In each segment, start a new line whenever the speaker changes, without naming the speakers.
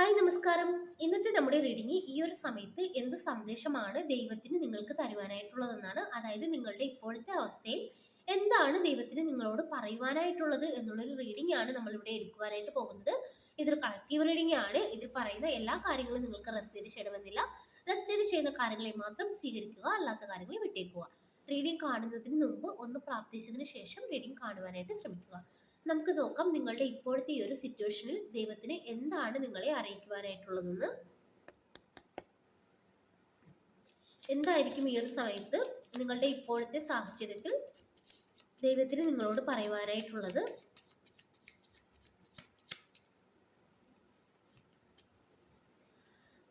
Hi നമസ്കാരം. ഇന്നത്തെ നമ്മുടെ റീഡിംഗ് ഈ ഒരു സമയത്ത് എന്ത് സന്ദേശമാണ് ദൈവത്തിന് നിങ്ങൾക്ക് തരുവാനായിട്ടുള്ളതെന്നാണ്. അതായത് നിങ്ങളുടെ ഇപ്പോഴത്തെ അവസ്ഥയിൽ എന്താണ് ദൈവത്തിന് നിങ്ങളോട് പറയുവാനായിട്ടുള്ളത് എന്നുള്ളൊരു റീഡിംഗ് ആണ് നമ്മളിവിടെ എടുക്കുവാനായിട്ട് പോകുന്നത്. ഇതൊരു കളക്റ്റീവ് റീഡിംഗ് ആണ്. ഇതിൽ പറയുന്ന എല്ലാ കാര്യങ്ങളും നിങ്ങൾക്ക് റെസ്പെക്ട് ചെയ്യണമെന്നില്ല. റെസ്പെക്ട് ചെയ്യുന്ന കാര്യങ്ങളെ മാത്രം സ്വീകരിക്കുക അല്ലാത്ത കാര്യങ്ങളെ വിട്ടേക്കുക. റീഡിംഗ് കാണുന്നതിന് മുമ്പ് ഒന്ന് പ്രാർത്ഥിച്ചതിന് ശേഷം റീഡിംഗ് കാണുവാനായിട്ട് ശ്രമിക്കുക. നമുക്ക് നോക്കാം നിങ്ങളുടെ ഇപ്പോഴത്തെ ഈ ഒരു സിറ്റുവേഷനിൽ ദൈവത്തിന് എന്താണ് നിങ്ങളെ അറിയിക്കുവാനായിട്ടുള്ളതെന്ന്. എന്തായിരിക്കും ഈ ഒരു സമയത്ത് നിങ്ങളുടെ ഇപ്പോഴത്തെ സാഹചര്യത്തിൽ ദൈവത്തിന് നിങ്ങളോട് പറയുവാനായിട്ടുള്ളത്?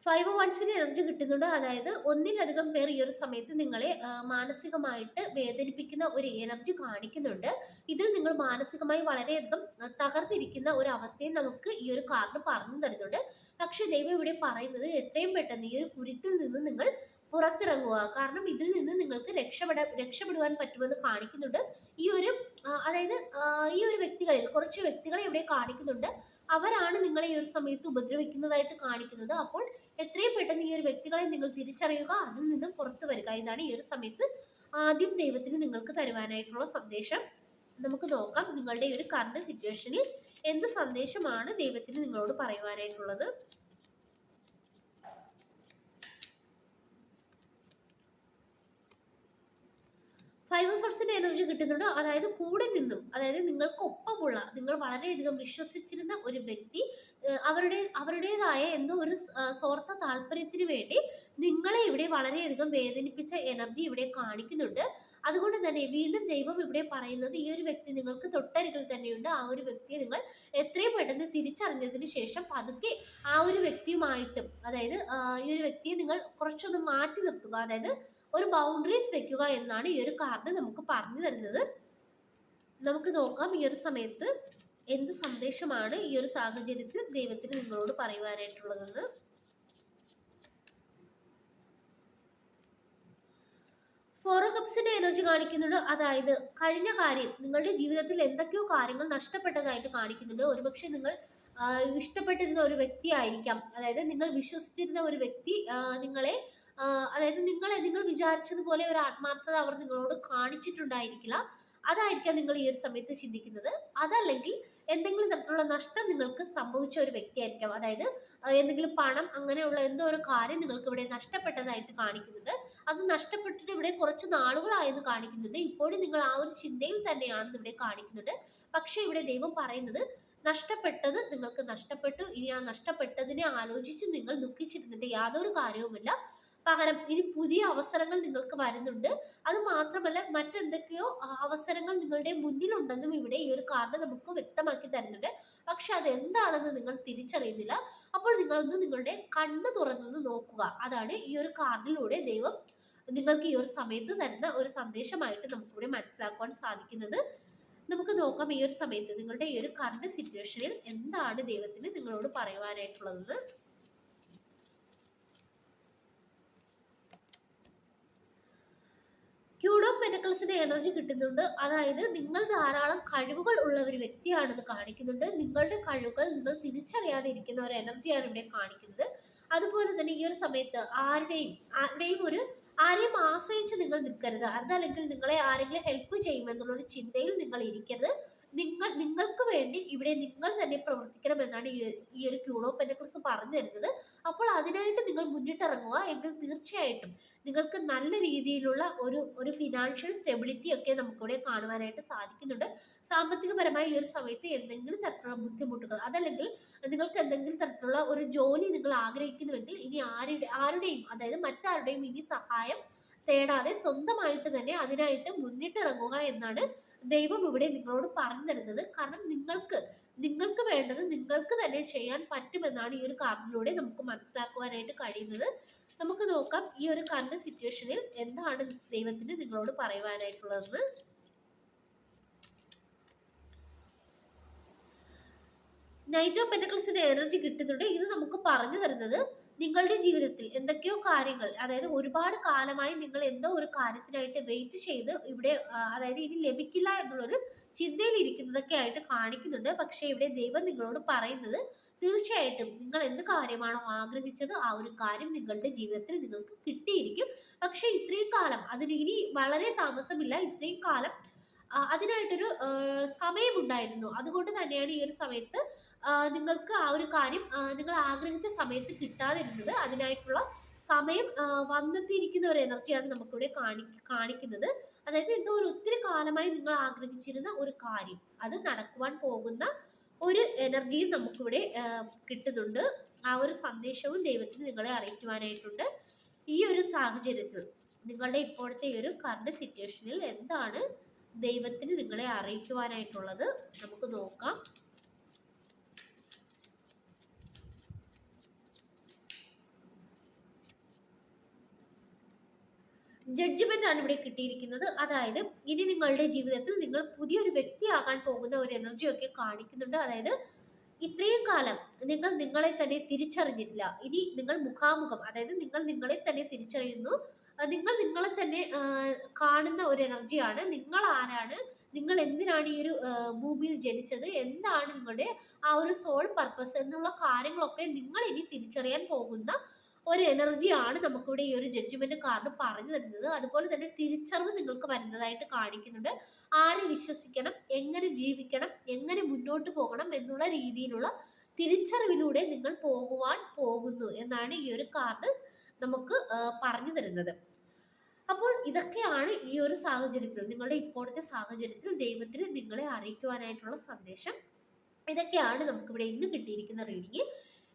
ഫൈവ് വൺസിന് എനർജി കിട്ടുന്നുണ്ട്. അതായത് ഒന്നിലധികം പേർ ഈ ഒരു സമയത്ത് നിങ്ങളെ മാനസികമായിട്ട് വേദനിപ്പിക്കുന്ന ഒരു എനർജി കാണിക്കുന്നുണ്ട്. ഇതിൽ നിങ്ങൾ മാനസികമായി വളരെയധികം തകർന്നിരിക്കുന്ന ഒരു അവസ്ഥയും നമുക്ക് ഈ ഒരു കാർഡ് പറഞ്ഞു തരുന്നുണ്ട്. പക്ഷെ ദൈവം ഇവിടെ പറയുന്നത് എത്രയും പെട്ടെന്ന് ഈ ഒരു കുരുക്കിൽ നിന്ന് നിങ്ങൾ പുറത്തിറങ്ങുക. കാരണം ഇതിൽ നിന്ന് നിങ്ങൾക്ക് രക്ഷപ്പെടാൻ രക്ഷപ്പെടുവാൻ പറ്റുമെന്ന് കാണിക്കുന്നുണ്ട്. ഈ ഒരു അതായത് ഈ ഒരു വ്യക്തികളിൽ കുറച്ച് വ്യക്തികളെ ഇവിടെ കാണിക്കുന്നുണ്ട്. അവരാണ് നിങ്ങളെ ഈ ഒരു സമയത്ത് ഉപദ്രവിക്കുന്നതായിട്ട് കാണിക്കുന്നത്. അപ്പോൾ എത്രയും പെട്ടെന്ന് ഈ ഒരു വ്യക്തികളെ നിങ്ങൾ തിരിച്ചറിയുക അതിൽ നിന്നും പുറത്തു വരിക ഇതാണ് ഈ ഒരു സമയത്ത് ആദ്യം ദൈവത്തിന് നിങ്ങൾക്ക് തരുവാനായിട്ടുള്ള സന്ദേശം. നമുക്ക് നോക്കാം നിങ്ങളുടെ ഈ ഒരു കറണ്ട് സിറ്റുവേഷനിൽ എന്ത് സന്ദേശമാണ് ദൈവത്തിന് നിങ്ങളോട് പറയുവാനായിട്ടുള്ളത്. ഫൈവ് സോഴ്സിന്റെ എനർജി കിട്ടുന്നുണ്ട്. അതായത് കൂടെ നിന്നും അതായത് നിങ്ങൾക്ക് ഒപ്പമുള്ള നിങ്ങൾ വളരെയധികം വിശ്വസിച്ചിരുന്ന ഒരു വ്യക്തി അവരുടെ അവരുടേതായ എന്തോ ഒരു സ്വാർത്ഥ താല്പര്യത്തിന് വേണ്ടി നിങ്ങളെ ഇവിടെ വളരെയധികം വേദനിപ്പിച്ച എനർജി ഇവിടെ കാണിക്കുന്നുണ്ട്. അതുകൊണ്ട് തന്നെ വീണ്ടും ദൈവം ഇവിടെ പറയുന്നത് ഈ ഒരു വ്യക്തി നിങ്ങൾക്ക് തൊട്ടരികിൽ തന്നെയുണ്ട്. ആ ഒരു വ്യക്തിയെ നിങ്ങൾ എത്രയും പെട്ടെന്ന് തിരിച്ചറിഞ്ഞതിന് ശേഷം പതുക്കെ ആ ഒരു വ്യക്തിയുമായിട്ടും അതായത് ഈ ഒരു വ്യക്തിയെ നിങ്ങൾ കുറച്ചൊന്ന് മാറ്റി നിർത്തുക. അതായത് ഒരു ബൗണ്ടറീസ് വെക്കുക എന്നാണ് ഈ ഒരു കാർഡ് നമുക്ക് പറഞ്ഞു തരുന്നത്. നമുക്ക് നോക്കാം ഈ ഒരു സമയത്ത് എന്ത് സന്ദേശമാണ് ഈ ഒരു സാഹചര്യത്തിൽ ദൈവത്തിന് നിങ്ങളോട് പറയുവാനായിട്ടുള്ളതെന്ന്. ഫോറോ കപ്സിന്റെ എനർജി കാണിക്കുന്നുണ്ട്. അതായത് കഴിഞ്ഞ കാര്യം നിങ്ങളുടെ ജീവിതത്തിൽ എന്തൊക്കെയോ കാര്യങ്ങൾ നഷ്ടപ്പെട്ടതായിട്ട് കാണിക്കുന്നുണ്ട്. ഒരുപക്ഷെ നിങ്ങൾ ഇഷ്ടപ്പെട്ടിരുന്ന ഒരു വ്യക്തി ആയിരിക്കാം അതായത് നിങ്ങൾ വിശ്വസിച്ചിരുന്ന ഒരു വ്യക്തി നിങ്ങളെ അതായത് നിങ്ങൾ നിങ്ങൾ വിചാരിച്ചതുപോലെ ഒരു ആത്മാർത്ഥത അവർ നിങ്ങളോട് കാണിച്ചിട്ടുണ്ടായിരിക്കില്ല. അതായിരിക്കാം നിങ്ങൾ ഈ ഒരു സമയത്ത് ചിന്തിക്കുന്നത്. അതല്ലെങ്കിൽ എന്തെങ്കിലും തരത്തിലുള്ള നഷ്ടം നിങ്ങൾക്ക് സംഭവിച്ച ഒരു വ്യക്തിയായിരിക്കാം. അതായത് എന്തെങ്കിലും പണം അങ്ങനെയുള്ള എന്തോ ഒരു കാര്യം നിങ്ങൾക്ക് ഇവിടെ നഷ്ടപ്പെട്ടതായിട്ട് കാണിക്കുന്നുണ്ട്. അത് നഷ്ടപ്പെട്ടിട്ട് ഇവിടെ കുറച്ച് നാളുകളായെന്ന് കാണിക്കുന്നുണ്ട്. ഇപ്പോഴും നിങ്ങൾ ആ ഒരു ചിന്തയിൽ തന്നെയാണെന്ന് ഇവിടെ കാണിക്കുന്നുണ്ട്. പക്ഷേ ഇവിടെ ദൈവം പറയുന്നത് നഷ്ടപ്പെട്ടത് നിങ്ങൾക്ക് നഷ്ടപ്പെട്ടു. ഇനി ആ നഷ്ടപ്പെട്ടതിനെ ആലോചിച്ച് നിങ്ങൾ ദുഃഖിച്ചിരുന്നിട്ട് യാതൊരു കാര്യവുമില്ല. പകരം ഇനി പുതിയ അവസരങ്ങൾ നിങ്ങൾക്ക് വരുന്നുണ്ട്. അത് മാത്രമല്ല മറ്റെന്തൊക്കെയോ അവസരങ്ങൾ നിങ്ങളുടെ മുന്നിലുണ്ടെന്നും ഇവിടെ ഈ ഒരു കാർഡ് നമുക്ക് വ്യക്തമാക്കി തരുന്നുണ്ട്. പക്ഷെ അത് എന്താണെന്ന് നിങ്ങൾ തിരിച്ചറിയുന്നില്ല. അപ്പോൾ നിങ്ങളൊന്ന് നിങ്ങളുടെ കണ്ണ് തുറന്നൊന്ന് നോക്കുക. അതാണ് ഈ ഒരു കാർഡിലൂടെ ദൈവം നിങ്ങൾക്ക് ഈ ഒരു സമയത്ത് തരുന്ന ഒരു സന്ദേശമായിട്ട് നമുക്കിവിടെ മനസ്സിലാക്കുവാൻ സാധിക്കുന്നത്. നമുക്ക് നോക്കാം ഈ ഒരു സമയത്ത് നിങ്ങളുടെ ഈ ഒരു കറണ്ട് സിറ്റുവേഷനിൽ എന്താണ് ദൈവത്തിന് നിങ്ങളോട് പറയുവാനായിട്ടുള്ളതെന്ന്. ക്യൂഡ് ഓഫ് പെനക്കിൾസിന്റെ എനർജി കിട്ടുന്നുണ്ട്. അതായത് നിങ്ങൾ ധാരാളം കഴിവുകൾ ഉള്ള ഒരു വ്യക്തിയാണെന്ന് കാണിക്കുന്നുണ്ട്. നിങ്ങളുടെ കഴിവുകൾ നിങ്ങൾ തിരിച്ചറിയാതെ ഇരിക്കുന്ന ഒരു എനർജിയാണ് ഇവിടെ കാണിക്കുന്നത്. അതുപോലെ തന്നെ ഈ ഒരു സമയത്ത് ആരുടെയും ആരുടെയും ഒരു ആരെയും ആശ്രയിച്ച് നിങ്ങൾ നിൽക്കരുത്. അതല്ലെങ്കിൽ നിങ്ങളെ ആരെങ്കിലും ഹെൽപ്പ് ചെയ്യുമെന്നുള്ളൊരു ചിന്തയിൽ നിങ്ങൾ ഇരിക്കരുത്. നിങ്ങൾ നിങ്ങൾക്ക് വേണ്ടി ഇവിടെ നിങ്ങൾ തന്നെ പ്രവർത്തിക്കണം എന്നാണ് ഈ ഒരു ക്യൂഡോ കുറിച്ച് പറഞ്ഞു തരുന്നത്. അപ്പോൾ അതിനായിട്ട് നിങ്ങൾ മുന്നിട്ടിറങ്ങുക എങ്കിൽ തീർച്ചയായിട്ടും നിങ്ങൾക്ക് നല്ല രീതിയിലുള്ള ഒരു ഒരു ഫിനാൻഷ്യൽ സ്റ്റെബിലിറ്റി ഒക്കെ നമുക്കിവിടെ കാണുവാനായിട്ട് സാധിക്കുന്നുണ്ട്. സാമ്പത്തികപരമായി ഈ ഒരു സമയത്ത് എന്തെങ്കിലും തരത്തിലുള്ള ബുദ്ധിമുട്ടുകൾ അതല്ലെങ്കിൽ നിങ്ങൾക്ക് എന്തെങ്കിലും തരത്തിലുള്ള ഒരു ജോലി നിങ്ങൾ ആഗ്രഹിക്കുന്നുവെങ്കിൽ ഇനി ആരുടെ ആരുടെയും അതായത് മറ്റാരുടെയും ഇനി സഹായം തേടാതെ സ്വന്തമായിട്ട് തന്നെ അതിനായിട്ട് മുന്നിട്ടിറങ്ങുക എന്നാണ് ദൈവം ഇവിടെ നിങ്ങളോട് പറഞ്ഞു തരുന്നത്. കാരണം നിങ്ങൾക്ക് നിങ്ങൾക്ക് വേണ്ടത് നിങ്ങൾക്ക് തന്നെ ചെയ്യാൻ പറ്റുമെന്നാണ് ഈ ഒരു കാർഡിലൂടെ നമുക്ക് മനസ്സിലാക്കുവാനായിട്ട് കഴിയുന്നത്. നമുക്ക് നോക്കാം ഈ ഒരു കറണ്ട് സിറ്റുവേഷനിൽ എന്താണ് ദൈവത്തിന് നിങ്ങളോട് പറയുവാനായിട്ടുള്ളതെന്ന്. നൈറ്റ് ഓഫ് പെന്റക്കിൾസിന്റെ എനർജി കിട്ടുന്നുണ്ട്. ഇത് നമുക്ക് പറഞ്ഞു തരുന്നത് നിങ്ങളുടെ ജീവിതത്തിൽ എന്തൊക്കെയോ കാര്യങ്ങൾ അതായത് ഒരുപാട് കാലമായി നിങ്ങൾ എന്തോ ഒരു കാര്യത്തിനായിട്ട് വെയിറ്റ് ചെയ്ത് ഇവിടെ അതായത് ഇനി ലഭിക്കില്ല എന്നുള്ളൊരു ചിന്തയിൽ ഇരിക്കുന്നതൊക്കെ ആയിട്ട് കാണിക്കുന്നുണ്ട്. പക്ഷേ ഇവിടെ ദൈവം നിങ്ങളോട് പറയുന്നത് തീർച്ചയായിട്ടും നിങ്ങൾ എന്ത് കാര്യമാണോ ആഗ്രഹിച്ചത് ആ ഒരു കാര്യം നിങ്ങളുടെ ജീവിതത്തിൽ നിങ്ങൾക്ക് കിട്ടിയിരിക്കും. പക്ഷേ ഇത്രയും കാലം അതിന് ഇനി വളരെ താമസമില്ല. ഇത്രയും കാലം അതിനായിട്ടൊരു സമയമുണ്ടായിരുന്നു. അതുകൊണ്ട് തന്നെയാണ് ഈ ഒരു സമയത്ത് നിങ്ങൾക്ക് ആ ഒരു കാര്യം നിങ്ങൾ ആഗ്രഹിച്ച സമയത്ത് കിട്ടാതിരുന്നത്. അതിനായിട്ടുള്ള സമയം വന്നെത്തിയിരിക്കുന്ന ഒരു എനർജിയാണ് നമുക്കിവിടെ കാണി കാണിക്കുന്നത്. അതായത് എന്തോ ഒരു ഒത്തിരി കാലമായി നിങ്ങൾ ആഗ്രഹിച്ചിരുന്ന ഒരു കാര്യം. അത് നടക്കുവാൻ പോകുന്ന ഒരു എനർജിയും നമുക്കിവിടെ കിട്ടുന്നുണ്ട്. ആ ഒരു സന്ദേശവും ദൈവത്തിന് നിങ്ങളെ അറിയിക്കുവാനായിട്ടുണ്ട്. ഈ ഒരു സാഹചര്യത്തിൽ നിങ്ങളുടെ ഇപ്പോഴത്തെ ഈ ഒരു കറണ്ട് സിറ്റുവേഷനിൽ എന്താണ് ദൈവത്തിന് നിങ്ങളെ അറിയിക്കുവാനായിട്ടുള്ളത് നമുക്ക് നോക്കാം. ജഡ്ജ്മെന്റ് ആണ് ഇവിടെ കിട്ടിയിരിക്കുന്നത്. അതായത് ഇനി നിങ്ങളുടെ ജീവിതത്തിൽ നിങ്ങൾ പുതിയൊരു വ്യക്തിയാകാൻ പോകുന്ന ഒരു എനർജി ഒക്കെ കാണിക്കുന്നുണ്ട്. അതായത് ഇത്രയും കാലം നിങ്ങൾ നിങ്ങളെ തന്നെ തിരിച്ചറിഞ്ഞിട്ടില്ല. ഇനി നിങ്ങൾ മുഖാമുഖം അതായത് നിങ്ങൾ നിങ്ങളെ തന്നെ തിരിച്ചറിയുന്നു. നിങ്ങൾ നിങ്ങളെ തന്നെ കാണുന്ന ഒരു എനർജിയാണ് നിങ്ങൾ ആരാണ്? നിങ്ങൾ എന്തിനാണ് ഈ ഒരു ഭൂമിയിൽ ജനിച്ചത്? എന്താണ് നിങ്ങളുടെ ആ ഒരു സോൾ പർപ്പസ് എന്നുള്ള കാര്യങ്ങളൊക്കെ നിങ്ങൾ ഇനി തിരിച്ചറിയാൻ പോകുന്ന ഒരു എനർജിയാണ് നമുക്കിവിടെ ഈ ഒരു ജഡ്ജ്മെന്റ് കാർഡ് പറഞ്ഞു തരുന്നത്. അതുപോലെ തന്നെ തിരിച്ചറിവ് നിങ്ങൾക്ക് വരുന്നതായിട്ട് കാണിക്കുന്നുണ്ട്. ആരെ വിശ്വസിക്കണം? എങ്ങനെ ജീവിക്കണം? എങ്ങനെ മുന്നോട്ട് പോകണം? എന്നുള്ള രീതിയിലുള്ള തിരിച്ചറിവിലൂടെ നിങ്ങൾ പോകുവാൻ പോകുന്നു എന്നാണ് ഈ ഒരു കാർഡ് നമുക്ക് പറഞ്ഞു തരുന്നത്. അപ്പോൾ ഇതൊക്കെയാണ് ഈ ഒരു സാഹചര്യത്തിൽ നിങ്ങളുടെ ഇപ്പോഴത്തെ സാഹചര്യത്തിൽ ദൈവത്തിന് നിങ്ങളെ അറിയിക്കുവാനായിട്ടുള്ള സന്ദേശം. ഇതൊക്കെയാണ് നമുക്ക് ഇവിടെ ഇന്ന് കിട്ടിയിരിക്കുന്ന റീഡിങ്.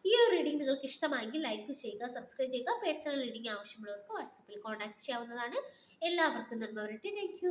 ഈ ഒരു റീഡിംഗ് നിങ്ങൾക്ക് ഇഷ്ടമായെങ്കിൽ ലൈക്ക് ചെയ്യുക സബ്സ്ക്രൈബ് ചെയ്യുക. പേഴ്സണൽ റീഡിംഗ് ആവശ്യമുള്ളവർക്ക് വാട്സപ്പിൽ കോൺടാക്ട് ചെയ്യാവുന്നതാണ്. എല്ലാവർക്കും നന്മ വരട്ടെ. താങ്ക്